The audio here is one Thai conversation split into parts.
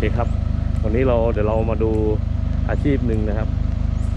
เคครับ วันนี้เราเดี๋ยวเรามาดูอาชีพหนึ่งนะครับ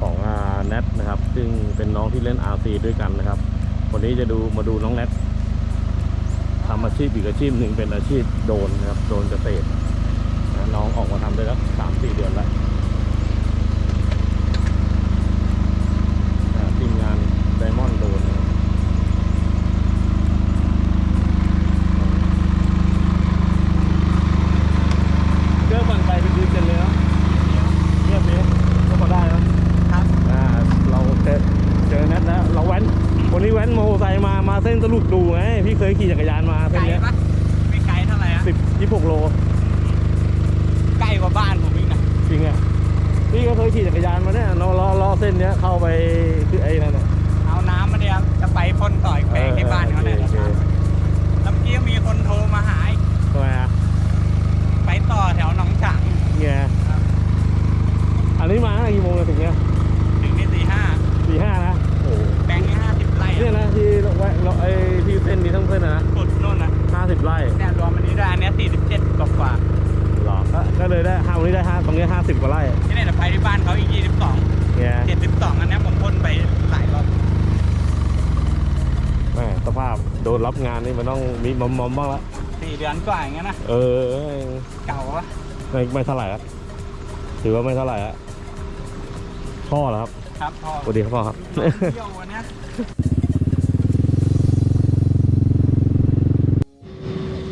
ของอาแนทนะครับ ซึ่งเป็นน้องที่เล่น RC ด้วยกันนะครับ วันนี้จะดูมาดูน้องแนททำอาชีพอีกอาชีพหนึ่งเป็นอาชีพโดนนะครับ โดนเกษตรนะน้องออกมาทำได้แล้วสามสี่เดือนแล้วอ่าทีมงานไดมอนด์โดรนนะครับเจอฝั่งไกลเป็นดีเซนเลยเนาะเงียบนี้ก็พอได้เนอะ ครับ อ่าเราเจอเจอแนทแล้วเราแว้นวันนี้ แว้นมอเตอร์ไซค์มา มาเส้นสรุปดูไง พี่เคยขี่จักรยานมาเส้ไกนลเนี้ยปะไม่ไกลเท่าไหร่อะสิบยี่หกโล ใกล้กว่าบ้านผมอีกนะจริงอะ พี่ก็เคยขี่จักรยานมาเนี่ยเราล้อล้อเส้นเนี้ยเข้าไปคือไอ้นั่นน่ะ เอาน้ำมาเนี่ยจะไปพ่นต่อยแปลงที่บ้านเขาเนี่ยออโอคแล้วเมื่อกี้มีคนโทรมาหา รับงานนี่มันต้องมีมอมมอมๆบ้างละสี่เดือนกว่าอย่างเงี้ยนะเออเก่าวะไม่ไม่เท่าไหร่ละถือว่าไม่เท่าไหร่ละพ่อเหรอครับครับพอสวัสดีครับพ่อครับเที่ยววันเนี้ย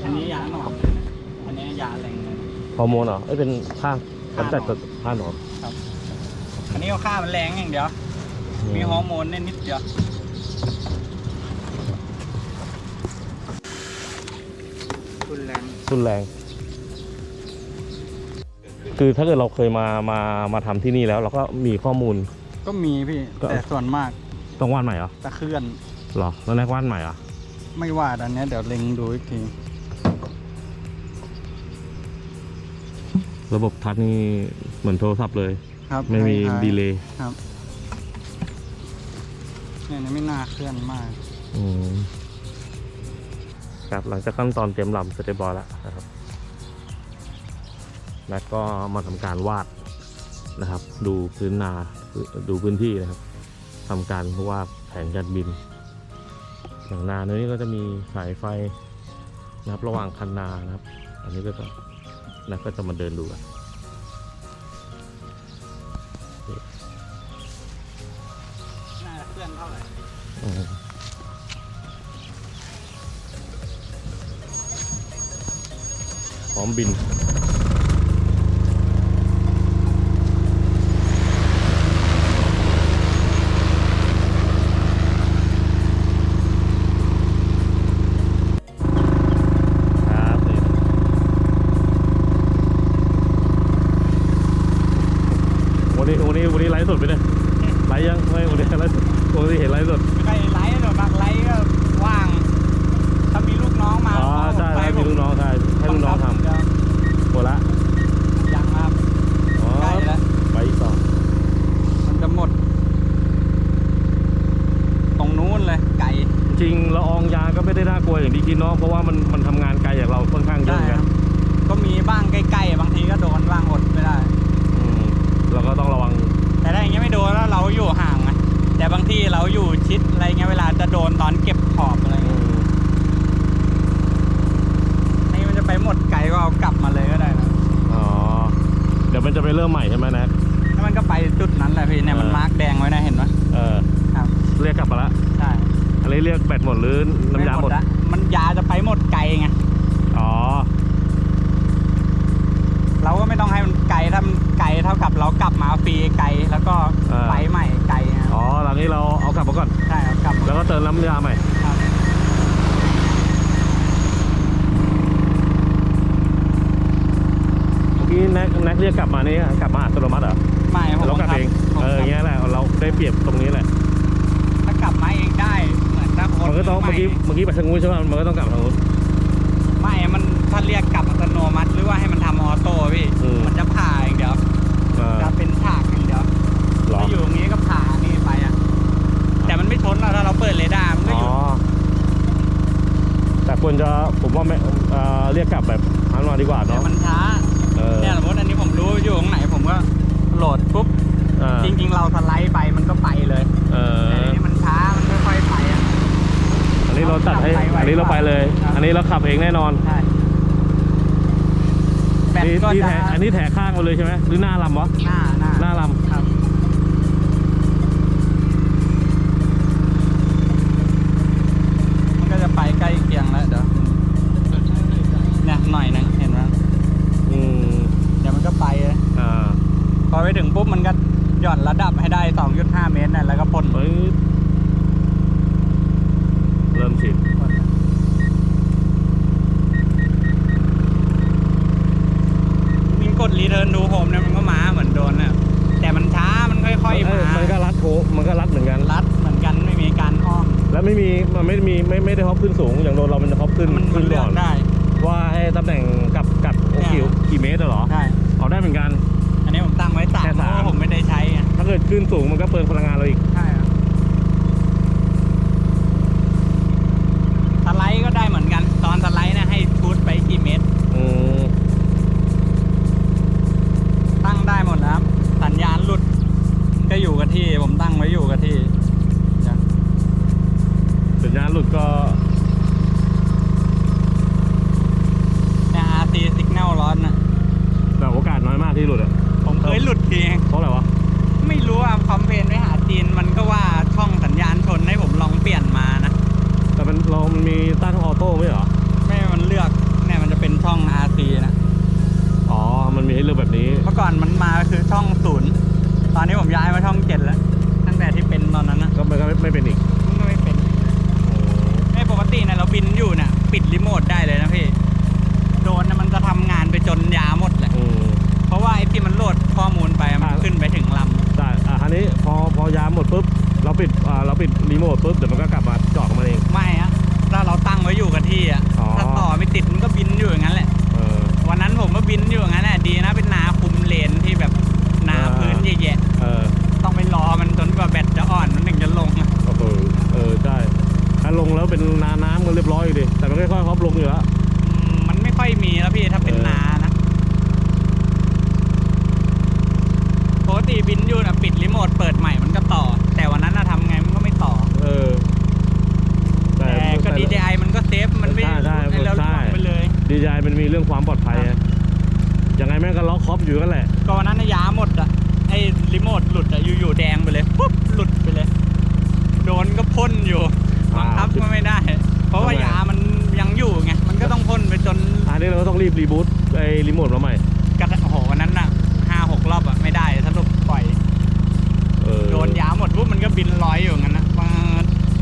อันนี้ยาหนอนอันนี้ยาแรงเลยฮอร์โมนเหรอเอ้ยเป็นค่ากำจัดผ้าหนอนอันนี้เอาค่ามันแรงอย่างเดียวมีฮอร์โมนนิดๆเดียวรุนแรงรุนแรง คือถ้าเกิดเราเคยมามามาทำที่นี่แล้ว เราก็มีข้อมูล ก็มีพี่ ก็ แต่ส่วนมากต้องวาดใหม่เหรอตะเคลื่อน เหรอแล้วแรกวาดใหม่เหรอไม่ว่าอันเนี้ยเดี๋ยวเล็งดูอีกที ระบบทัชนี่เหมือนโทรศัพท์เลย ครับไม่มีคล้ายๆดีเลย์ครับเนี่ยเนี่ยไม่น่าเคลื่อนมาก อืม ครับหลังจากขั้นตอนเตรียมลำเสร็จเรียบร้อยแล้วนะครับแม็กก็มาทำการวาดนะครับ ดูพื้นนาดูพื้นที่นะครับทำการวาดแผนการบินอย่างนาเนื้อนี้ก็จะมีสายไฟนะครับ ระหว่างคันนานะครับ อันนี้ก็จะนะก็จะมาเดินดูกันน่าจะเคลื่อนเท่าไหร่ พร้อมบิน ครับนี่วันนี้วันนี้วันนี้ไลฟ์สดไปเนี่ยไลฟ์ยังไม่วันนี้ไลฟ์สดวันนี้เห็นไลฟ์สด ไม่ได้ไลฟ์หรอกบางไลฟ์ก็ว่าง ถ้ามีลูกน้องมา อ๋อใช่ ไป ใช่มีลูกน้องใช่ให้ลูกน้องท เดี๋ยวำโหละ ยังครับ อ๋อ ใกล้แล้ว ไปต่อ มันจะหมด ตรงนู้นเลย ไก่ จริงละอองยาก็ไม่ได้น่ากลัวอย่างที่คิดเนาะเพราะว่ามันมันทำงานไกลจากเราค่อนข้างเย ได้ อะเหมือน ค กั รั น บ ก็มีบ้างใกล้ๆ บางทีก็โดนบ้างอดไม่ได้ อืมเราก็ต้องระวัง แต่ถ้าอย่างเงี้ยไม่โดนแล้วเราอยู่ห่างไงแต่บางทีเราอยู่ชิดอะไรเงี้ยเวลาจะโดนตอนเก็บขอบอะไร อื เงี้ย ม นี่มันจะไปหมดไก่ก็เอากลับมาเลยก็ได้นะ อ๋อเดี๋ยวมันจะไปเริ่มใหม่ใช่ไหมแนะ แล้วมันก็ไปจุดนั้นแหละพี่เนี่ยมัน เออ มาร์กแดงไว้นะเห็นไหม เออ ครับ เรียกกลับมาละ ใช่ อะไรเรียกแบตหมดหรือน้ำยาหมด ละมันยาจะไปหมดไก่ไง อ๋อ เราก็ไม่ต้องให้มันไก่ถ้ามันไก่เท่ากับเรากลับมาฟรีไก่แล้วก็ไปใหม่ไก่ไงอ๋อหลังนี้เราเอากลับมาก่อน ใช่ครับกลับมาแล้วก็เติมน้ำยาใหม่ ครับเมื่อกี้แน็กแน็กเรียกกลับมานี่กลับมาอัตโนมัติเหรอไม่ผมเรากลับเอง ผมเอออย่างเงี้ยแหละ เราได้เปรียบตรงนี้แหละ ถ้ากลับมาเองได้เห มือนถ้าคนมันก็ต้องใหเมื่อกี้เมื่อกี้ไปทางนู้นใช่ไหมมันก็ต้องกลับทางนู้น ไม่มันถ้าเรียกกลับอัตโนมัติหรือว่าให้มันทำออโต้พี่ อืม มันจะผ่าอย่างเดียว อ่าจะเป็นฉากอย่างเดียวเหรอถ้าอยู่ตรงนี้ก็ผ่านี่ไปอะ แต่มันไม่ทนหรอกถ้าเราเปิดเรดาร์มันก็อ๋ออยู่แต่ควรจะผมว่าไม่เอ่อเรียกกลับแบบอันมาดีกว่าแต่เนาะมันช้าเออเนี่ยสมมติอันนี้ผมรู้อยู่ตรงไหนผมก็โหลดปุ๊บ อ่าจริงๆ เราสไลด์ไปมันก็ไปเลย เอ แต่ อ อันนี้มันช้ามันค่อยๆไปอะ อันนี้ เราตัดให้เราขับไปไวอันนี้เราไปเลย ครับ อันนี้เราขับเองแน่นอนใช่แบตนี่ก็นี่จะแถอันนี้แถข้างมาเลยใช่ไหมหรือหน้าลำวะ หน้าหน้าหน้าลครับมันก็จะไปใกล้เคียงแล้วเดี๋ยวเนี่ยหน่อยหนึงเห็นไหมำอืมเดี๋ยวมันก็ไปเลยอ่าพอไปถึงปุ๊บมันก็หย่อนระดับให้ได้ 2.5 เมตรน่ะแล้วก็พ่น เฮ้ย เริ่มฉีดมิงกดรีเทิร์นดูโฮมเนี่ยมันก็มาเหมือนโดนน่ะแต่มันช้ามันค่อยๆเอ้มายมันก็รัดโถมันก็รัดเหมือนกัน รัดเหมือนกันไม่มีการอ้อม แล้วไม่มีมันไม่มีไม่ไม่ได้ฮอปขึ้นสูง อย่างโดนเรามันจะฮอปขึ้นมันมัขึ้นนเลืก่ออกนได้ ว่าให้ตำแหน่งกับกับโอเนี่ยคิวกี่เมตรอะเหรอใช่เอาได้เหมือนกัน อันนี้ผมตั้งไว้สามแค่เพสามราะว่าผมไม่ได้ใช้ไงถ้าเกิดขึ้นสูงมันก็เปลืองพลังงานเราอีกใช่ครับ สไลด์ อกคอปอยู่นั่นแหละก็วันนั้นนะยาหมดอะไอ้รีโมทหลุดอะอยู่ๆแดงไปเลยปุ๊บหลุดไปเลย โดนก็พ่นอยู่บังคับก็ไม่ได้ เพราะว่าทำไมยามันยังอยู่ไงมันก็ต้องพ่นไปจนอันนี้เราก็ต้องรีบรีบูตไอ้รีโมทมาใหม่กระโอ้โหวันนั้นน่ะห้าหกรอบอะไม่ได้สรุปปล่อยเออโดนยาหมดปุ๊บมันก็บินลอยอยู่งั้นนะมา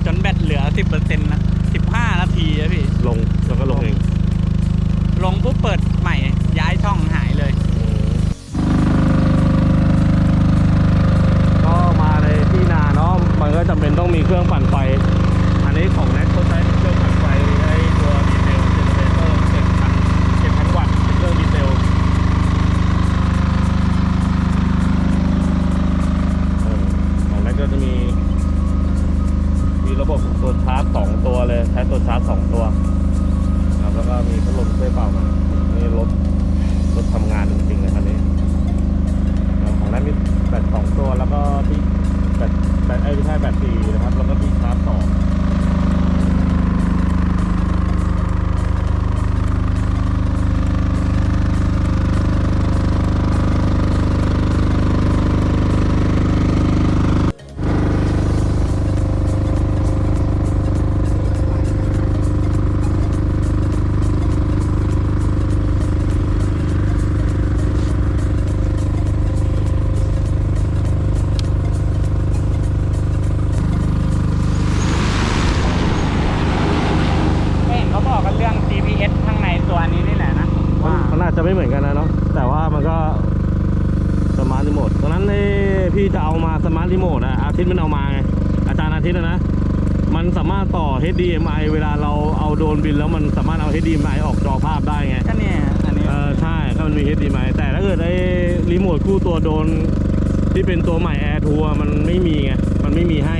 จนแบตเหลือสิบเปอร์เซ็นต์นะสิบห้านาทีอะพี่ลงแล้วก็ลงเองลงปุ๊บเปิดใหม่ เครื่องปั่นไฟ ว่ามันน่าจะไม่เหมือนกันนะเนาะแต่ว่ามันก็สมาร์ทรีโมทตอนนั้นเอ้พี่จะเอามาสมาร์ทรีโมทอะอาทิตย์มันเอามาไงอาจารย์อาทิตย์อะนะ มันสามารถต่อ HDMI เวลาเราเอาโดรนบินแล้วมันสามารถเอา HDMI ออกจอภาพได้ไงก็เนี่ยอันนี้เออใช่ก็มันมี HDMI แต่ถ้าเกิดไอ้รีโมทคู่ตัวโดนที่เป็นตัวใหม่ Air 2อะมันไม่มีไงมันไม่มีให้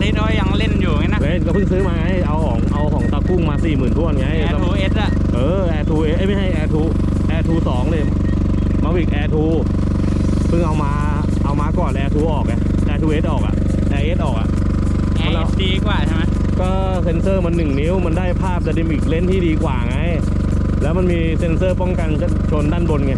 ดาริโนยังเล่นอยู่ไงนะเว้ยก็เพิ่งซื้อมาไงเอาของเอาของตากุ้งมา40,000ท้วนไงแอร์ทูเอสอะเออ Air 2เอ้ยไม่ให้ Air 2 Air 2 2เลยมาวิก Air 2เพิ่งเอามาเอามาก่อน Air 2ออกไง Air 2 S ออกอะ Air S ออกอะแอร์ดีกว่าใช่ไหมก็เซ็นเซอร์มัน1นิ้วมันได้ภาพ d y นามิกเลนส์ที่ดีกว่าไง แล้วมันมีเซ็นเซอร์ป้องกันชนด้านบนไง